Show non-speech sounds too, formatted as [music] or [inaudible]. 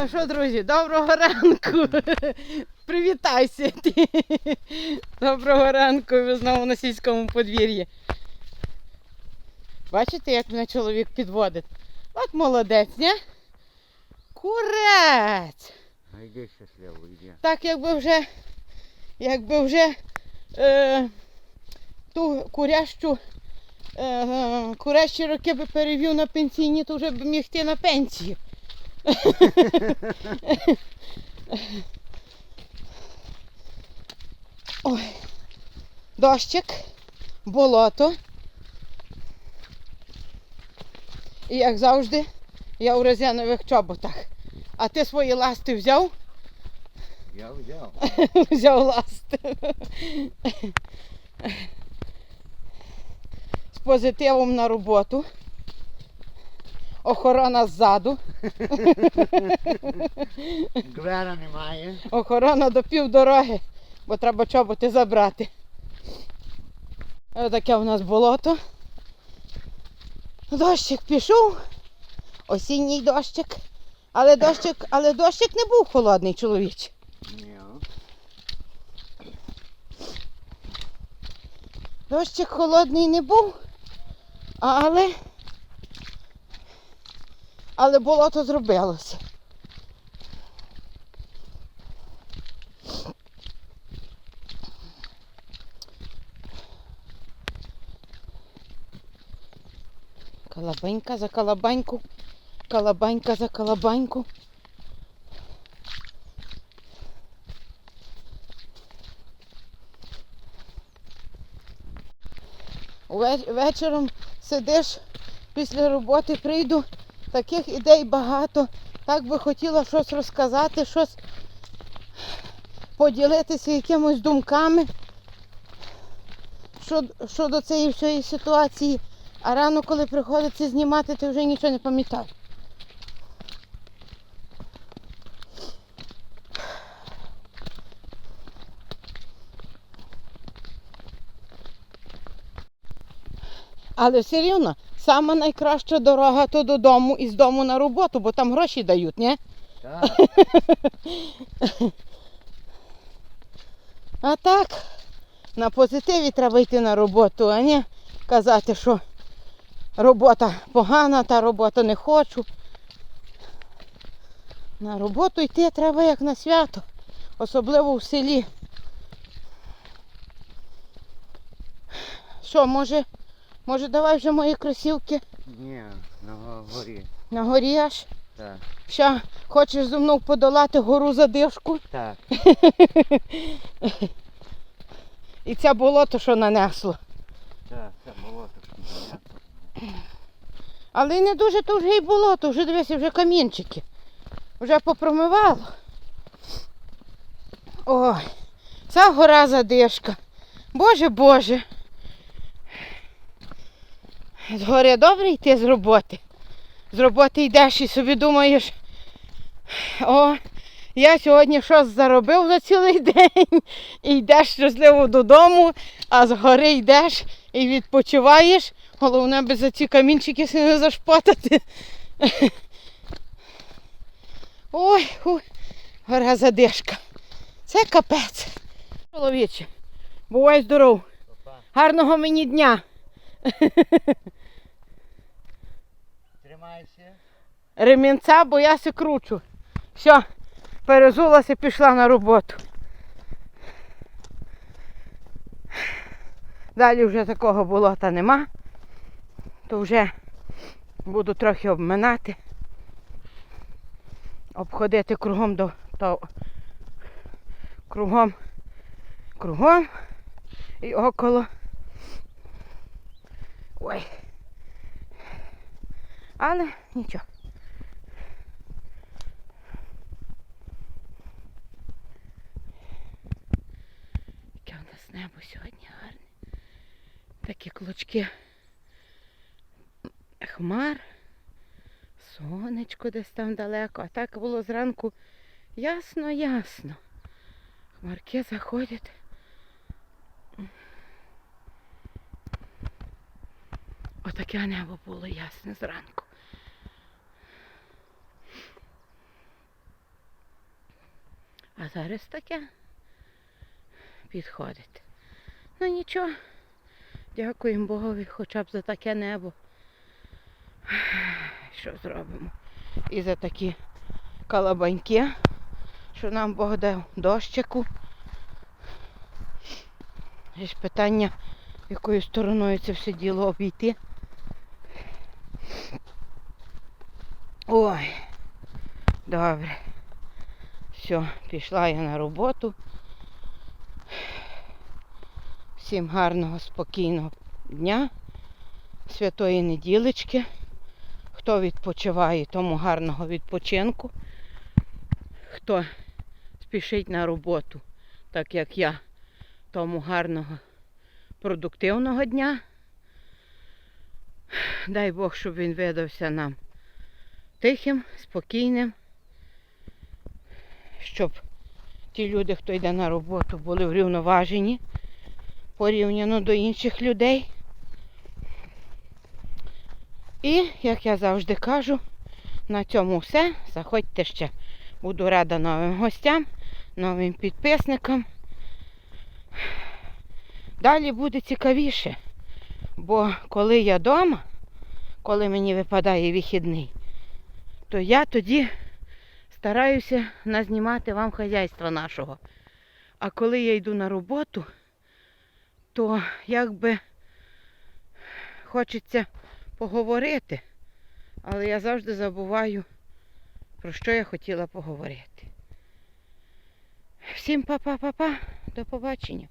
Ну що, друзі, доброго ранку. [laughs] Привітайся. ти. [laughs] Доброго ранку, ви знову на сільському подвір'ї. Бачите, як мене чоловік підводить? От молодець, не? Курець! Йди щасливо, йди. Так, якби вже, якби вже е, ту курящу, е, е, курящі роки би перевів на пенсійні, то вже б міг йти на пенсію. Ой, дощик, болото. І як завжди, я у резинових чоботах. А ти свої ласти взяв? Я взяв. [laughs] взяв ласти. З позитивом на роботу. Охорона ззаду. Двера немає. Охорона до півдороги, бо треба чоботи забрати. Ось таке у нас болото. Дощик пішов. Осінній дощик. Але дощик, але дощик не був холодний, чоловіче. Ні. Дощик холодний не був, але, але болото зробилося. Калабанька за калабаньку, калабанька за калабаньку. Ве- Вечором сидиш після роботи, прийду, таких ідей багато. Так би хотіла щось розказати, щось поділитися якимось думками щодо, цієї всієї ситуації. А рано, коли приходиться знімати, ти вже нічого не пам'ятав. Але все рівно, сама найкраща дорога то додому і з дому на роботу, бо там гроші дають, ні? Так. А так, на позитиві треба йти на роботу, а не казати, що робота погана, та роботу не хочу. На роботу йти треба як на свято, особливо в селі. Що, може, може давай вже мої кросівки Ні, на горі. на горі аж? Так. Ще хочеш зі мною подолати гору задишку? Так. [laughs] І це болото, що нанесло. Так, це болото. Але не дуже то вже й болото, вже дивися, вже камінчики. Вже попромивало. Ой, ця гора задишка. Боже Боже. З гори добре йти з роботи. З роботи йдеш і собі думаєш, о, я сьогодні щось заробив за цілий [laughs] день і йдеш щасливо додому, а з гори йдеш і відпочиваєш. Головне би за ці камінчики [laughs] не зашпатати. [laughs] Ой, ой, гора задишка. Це капець. Чоловіче, бувай здоров. Гарного мені дня. Тримайся. Ремінця, бо я се кручу. Все, перезулася, пішла на роботу. Далі вже такого болота нема. То вже буду трохи обминати. Обходити кругом до то, кругом, кругом і около. Ой. Але нічого. Яке у нас небо сьогодні гарне. Такі клочки хмар, сонечко десь там далеко, а так було зранку ясно, ясно. Хмарки заходять. Отаке небо було ясне зранку. А зараз таке підходить. Ну нічого. Дякуємо Богові хоча б за таке небо. Що зробимо? І за такі калабаньки, що нам Бог дав дощику. Є ж питання, якою стороною це все діло обійти. Ой, добре. Все, пішла я на роботу. Всім гарного, спокійного дня, святої неділечки. Хто відпочиває, тому гарного відпочинку. Хто спішить на роботу, так як я, тому гарного продуктивного дня. Дай Бог, щоб він видався нам тихим, спокійним, щоб ті люди, хто йде на роботу, були врівноважені порівняно до інших людей. І, як я завжди кажу, на цьому все. Заходьте ще. Буду рада новим гостям, новим підписникам. Далі буде цікавіше. Бо коли я вдома, коли мені випадає вихідний, то я тоді стараюся назнімати вам хазяйства нашого. А коли я йду на роботу, то якби хочеться поговорити, але я завжди забуваю, про що я хотіла поговорити. Всім па-па-па-па, до побачення.